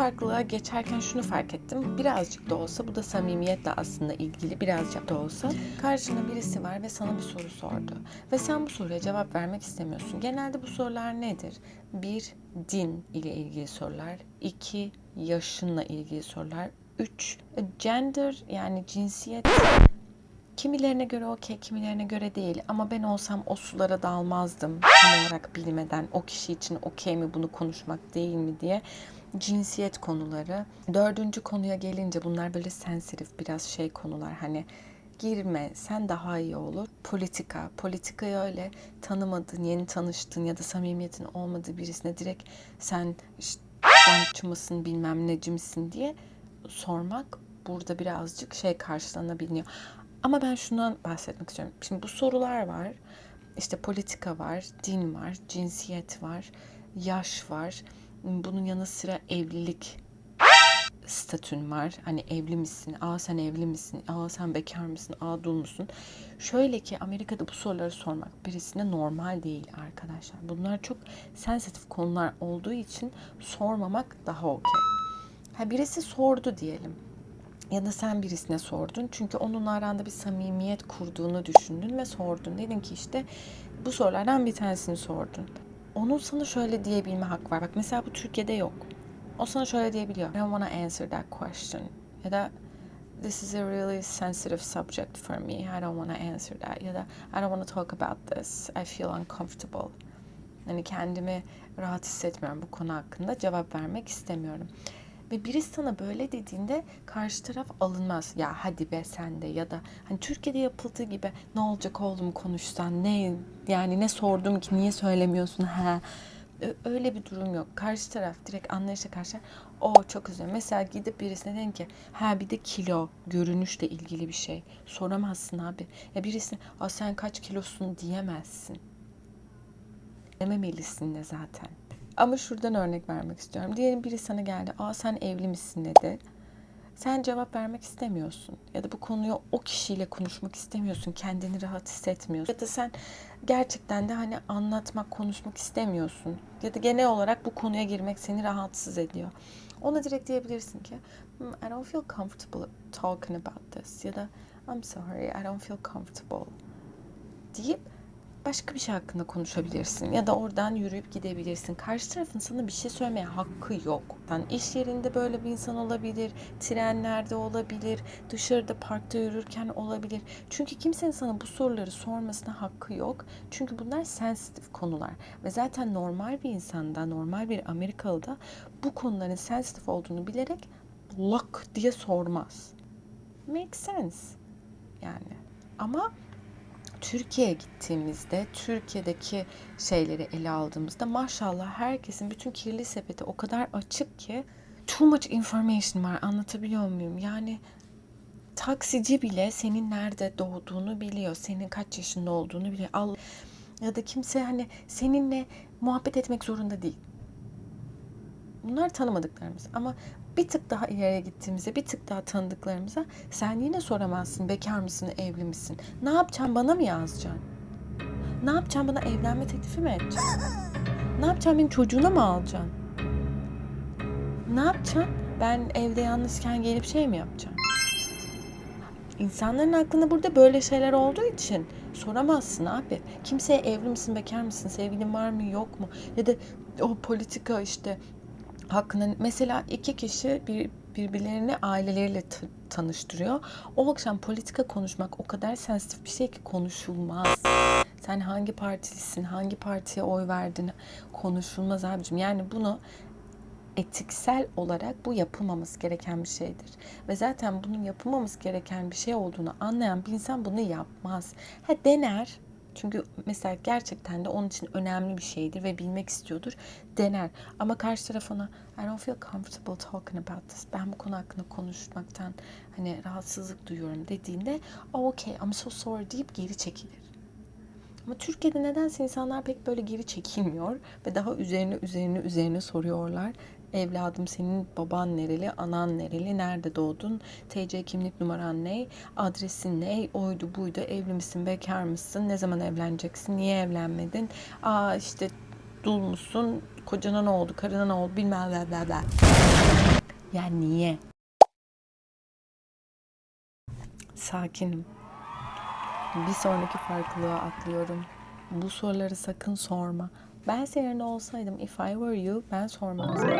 farklılığa geçerken şunu fark ettim. Birazcık da olsa bu da samimiyetle aslında ilgili birazcık da olsa. Karşında birisi var ve sana bir soru sordu. Ve sen bu soruya cevap vermek istemiyorsun. Genelde bu sorular nedir? Bir, din ile ilgili sorular. iki yaşınla ilgili sorular. Üç, gender yani cinsiyet Kimilerine göre okey, kimilerine göre değil. Ama ben olsam o sulara dalmazdım tam olarak bilmeden o kişi için okey mi bunu konuşmak değil mi diye. Cinsiyet konuları. Dördüncü konuya gelince bunlar böyle sensitif biraz şey konular hani girme sen daha iyi olur. Politika. Politikayı öyle tanımadığın, yeni tanıştığın ya da samimiyetin olmadığı birisine direkt sen işte sanatçı mısın bilmem neci misin diye sormak burada birazcık şey karşılanabiliyor. Ama ben şundan bahsetmek istiyorum. Şimdi bu sorular var. İşte politika var, din var, cinsiyet var, yaş var. Bunun yanı sıra evlilik statün var. Hani evli misin? Aa sen evli misin? Aa sen bekar mısın? Aa dul musun? Şöyle ki Amerika'da bu soruları sormak birisine normal değil arkadaşlar. Bunlar çok sensitif konular olduğu için sormamak daha okey. Ha birisi sordu diyelim ya da sen birisine sordun. Çünkü onun aranda bir samimiyet kurduğunu düşündün ve sordun. Dedin ki işte bu sorulardan bir tanesini sordun. Onun sana şöyle diyebilme hakkı var. Bak mesela bu Türkiye'de yok. O sana şöyle diyebiliyor. I don't want to answer that question. Ya da this is a really sensitive subject for me. I don't want to answer that. Ya da I don't want to talk about this. I feel uncomfortable. Hani kendimi rahat hissetmiyorum bu konu hakkında. Cevap vermek istemiyorum. Ve birisi sana böyle dediğinde karşı taraf alınmaz. Ya hadi be sen de ya da hani Türkiye'de yapıldığı gibi ne olacak oğlum konuşsan ne yani ne sordum ki niye söylemiyorsun ha öyle bir durum yok. Karşı taraf direkt anlayışla karşı o çok üzüldüm. Mesela gidip birisine dedin ki ha bir de kilo görünüşle ilgili bir şey soramazsın abi. Ya birisine Aa, sen kaç kilosun diyemezsin. Dememelisin de zaten. Ama şuradan örnek vermek istiyorum. Diyelim biri sana geldi. Aa sen evli misin dedi. Sen cevap vermek istemiyorsun. Ya da bu konuyu o kişiyle konuşmak istemiyorsun. Kendini rahat hissetmiyorsun. Ya da sen gerçekten de hani anlatmak, konuşmak istemiyorsun. Ya da genel olarak bu konuya girmek seni rahatsız ediyor. Ona direkt diyebilirsin ki hmm, I don't feel comfortable talking about this. Ya da I'm sorry, I don't feel comfortable. Deyip başka bir şey hakkında konuşabilirsin ya da oradan yürüyüp gidebilirsin. Karşı tarafın sana bir şey söylemeye hakkı yok. Yani iş yerinde böyle bir insan olabilir, trenlerde olabilir, dışarıda parkta yürürken olabilir. Çünkü kimsenin sana bu soruları sormasına hakkı yok. Çünkü bunlar sensitif konular ve zaten normal bir insanda, normal bir Amerikalıda bu konuların sensitif olduğunu bilerek lock diye sormaz. Make sense. Yani ama Türkiye'ye gittiğimizde, Türkiye'deki şeyleri ele aldığımızda maşallah herkesin bütün kirli sepeti o kadar açık ki too much information var anlatabiliyor muyum? Yani taksici bile senin nerede doğduğunu biliyor, senin kaç yaşında olduğunu biliyor. Al ya da kimse hani seninle muhabbet etmek zorunda değil. Bunlar tanımadıklarımız ama bir tık daha ileriye gittiğimizde bir tık daha tanıdıklarımıza sen yine soramazsın bekar mısın evli misin? Ne yapacaksın bana mı yazacaksın? Ne yapacaksın bana evlenme teklifi mi edeceksin? Ne yapacaksın benim çocuğuna mı alacaksın? Ne yapacaksın? Ben evde yalnızken gelip şey mi yapacağım? İnsanların aklında burada böyle şeyler olduğu için soramazsın abi. Kimseye evli misin, bekar mısın, sevgilin var mı, yok mu? Ya da o politika işte hakkında mesela iki kişi bir birbirlerini aileleriyle tanıştırıyor. O akşam politika konuşmak o kadar sensitif bir şey ki konuşulmaz. Sen hangi partilisin, hangi partiye oy verdin konuşulmaz abicim. Yani bunu etiksel olarak bu yapılmaması gereken bir şeydir. Ve zaten bunun yapılmaması gereken bir şey olduğunu anlayan bir insan bunu yapmaz. Ha dener, çünkü mesela gerçekten de onun için önemli bir şeydir ve bilmek istiyordur. Dener. Ama karşı taraf ona I don't feel comfortable talking about this. Ben bu konu hakkında konuşmaktan hani rahatsızlık duyuyorum dediğinde oh, okay I'm so sorry deyip geri çekilir. Ama Türkiye'de nedense insanlar pek böyle geri çekilmiyor ve daha üzerine üzerine üzerine soruyorlar. Evladım senin baban nereli, anan nereli, nerede doğdun, TC kimlik numaran ne, adresin ne, oydu buydu, evli misin, bekar mısın, ne zaman evleneceksin, niye evlenmedin, aa işte dul musun? Kocana ne oldu? Karına ne oldu? Bilmem bla bla bla. Ya niye? Sakinim. Bir sonraki farklılığa atlıyorum. Bu soruları sakın sorma. Ben senin olsaydım if I were you ben sormazdım.